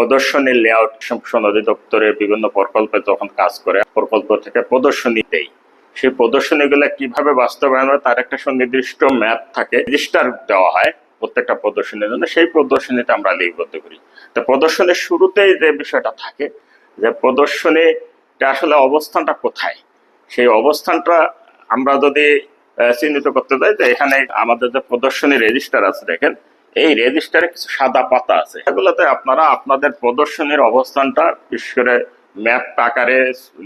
প্রদর্শনী লেআউট সম্প্রসারণ অধিদপ্তরের বিভিন্ন প্রকল্পে যখন কাজ করে, প্রকল্প থেকে প্রদর্শনী দেই। সেই প্রদর্শনীগুলো কীভাবে বাস্তবায়ন হয় তার একটা সুনির্দিষ্ট ম্যাপ থাকে রেজিস্টার দেওয়া হয় প্রত্যেকটা প্রদর্শনীর জন্য। সেই প্রদর্শনীতে আমরা লিপিবদ্ধ করি। তো প্রদর্শনীর শুরুতেই যে বিষয়টা থাকে, যে প্রদর্শনীটা আসলে অবস্থানটা কোথায়? সেই অবস্থানটা আমরা যদি চিহ্নিত করতে যাই যে এখানে আমাদের যে প্রদর্শনী রেজিস্টার আছে, দেখেন এই রেজিস্টারে কিছু সাদা পাতা আছে। এগুলোতে আপনারা আপনাদের প্রদর্শনীর অবস্থানটা, বিশেষ করে ম্যাপ আকারে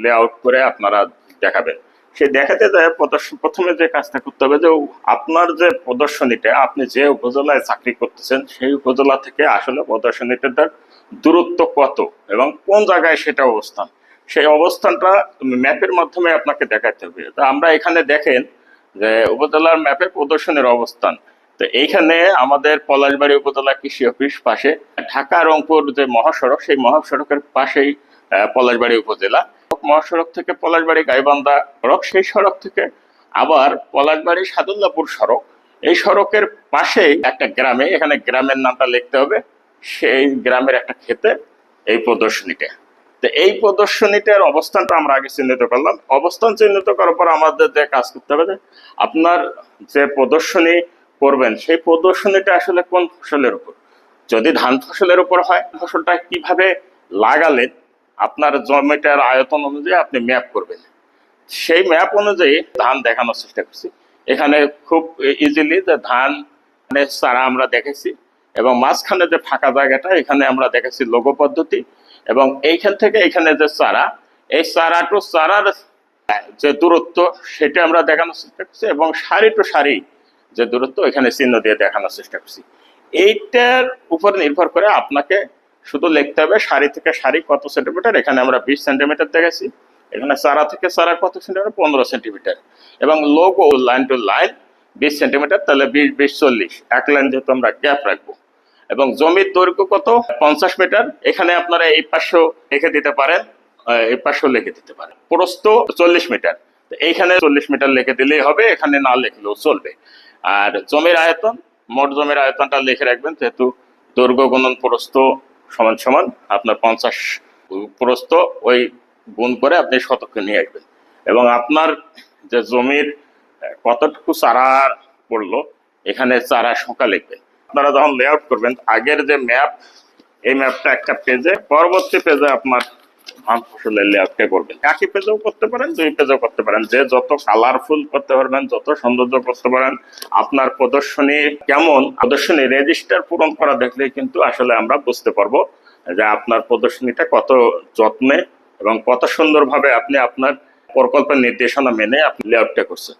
লেআউট করে আপনারা দেখাবেন। সে দেখাতে যায় প্রথমে যে কাজটা করতে হবে যে, আপনার যে প্রদর্শনীটা, আপনি যে উপজেলায় চাকরি করতেছেন, সেই উপজেলা থেকে আসলে প্রদর্শনীটার দূরত্ব কত এবং কোন জায়গায় সেটা অবস্থান? সেই অবস্থানটা ম্যাপের মাধ্যমে আপনাকে দেখাতে হবে। আমরা এখানে দেখেন যে, উপজেলার ম্যাপে প্রদর্শনের অবস্থান। তো এইখানে আমাদের পলাশবাড়ি উপজেলা কৃষি অফিস পাশে, ঢাকা রংপুর যে মহাসড়ক, সেই মহাসড়কের পাশেই পলাশবাড়ি উপজেলা। মহাসড়ক থেকে পলাশবাড়ি গাইবান্ধা সড়ক, সেই সড়ক থেকে আবার পলাশবাড়ি সাদুল্লাপুর সড়ক। এই সড়কের পাশেই একটা গ্রামে, এখানে গ্রামের নামটা লিখতে হবে, সেই গ্রামের একটা ক্ষেতে এই প্রদর্শনীটা তো এই প্রদর্শনীটার অবস্থানটা আমরা আগে চিহ্নিত করলাম। অবস্থান চিহ্নিত করার পর আমাদের যে কাজ করতে হবে আপনার যে প্রদর্শনী করবেন, সেই প্রদর্শনীটা আসলে কোন ফসলের উপর? যদি ধান ফসলের উপর হয়, ফসলটা কীভাবে লাগালেন আপনার জমিটার আয়তন অনুযায়ী আপনি ম্যাপ করবেন? সেই ম্যাপ অনুযায়ী ধান দেখানোর চেষ্টা করছি। এখানে খুব ইজিলি যে ধান চারা আমরা দেখেছি এবং মাঝখানে যে ফাঁকা জায়গাটা, এখানে আমরা দেখেছি লোগো পদ্ধতি এবং এইখান থেকে এখানে যে চারা, এই চারা টু চারার যে দূরত্ব, সেটা আমরা দেখানোর চেষ্টা করছি এবং সারি টু সারি যে দূরত্ব, এখানে চিহ্ন দিয়ে দেখানোর চেষ্টা করছি। এইটার উপর নির্ভর করে আপনাকে শুধু লিখতে হবে সারি থেকে সারি কত সেন্টিমিটার, এখানে আমরা বিশ সেন্টিমিটার দেখেছি, এখানে চারা থেকে চারা কত সেন্টিমিটার, পনেরো সেন্টিমিটার। এবং লোগো লাইন টু লাইন বিশ সেন্টিমিটার, তাহলে বিশ বিশ, চল্লিশ, এক লাইন যেহেতু আমরা গ্যাপ রাখব। এবং জমির দৈর্ঘ্য কত? পঞ্চাশ মিটার, এখানে আপনারা এই পাশেও লিখে দিতে পারেন এই পাশেও লিখে দিতে পারেন। প্রস্থ চল্লিশ মিটার এইখানে চল্লিশ মিটার লিখে দিলেই হবে, এখানে না লিখলেও চলবে। আর জমির আয়তন, মোট জমির আয়তনটা লিখে রাখবেন, যেহেতু দৈর্ঘ্য গুণন প্রস্থ সমান সমান, আপনার পঞ্চাশ প্রস্থ ওই গুণ করে আপনি শতকে নিয়ে আসবেন। এবং আপনার যে জমির কতটুকু চারা পড়ল, এখানে চারা সংখ্যা লিখবেন। আপনারা যখন লেআউট করবেন, আগের যে ম্যাপ এই ম্যাপটা একটা পেজে পরবর্তী পেজে আপনার ধান ফসলের লেআউটটা করবেন। একই পেজেও করতে পারেন দুই পেজেও করতে পারেন, যে যত কালারফুল করতে পারবেন, যত সৌন্দর্য করতে পারেন, আপনার প্রদর্শনী কেমন, প্রদর্শনী রেজিস্টার পূরণ করা দেখলে কিন্তু আসলে আমরা বুঝতে পারব যে আপনার প্রদর্শনীটা কত যত্নে এবং কত সুন্দরভাবে আপনি আপনার প্রকল্পের নির্দেশনা মেনে আপনি লেআউটটা করছেন।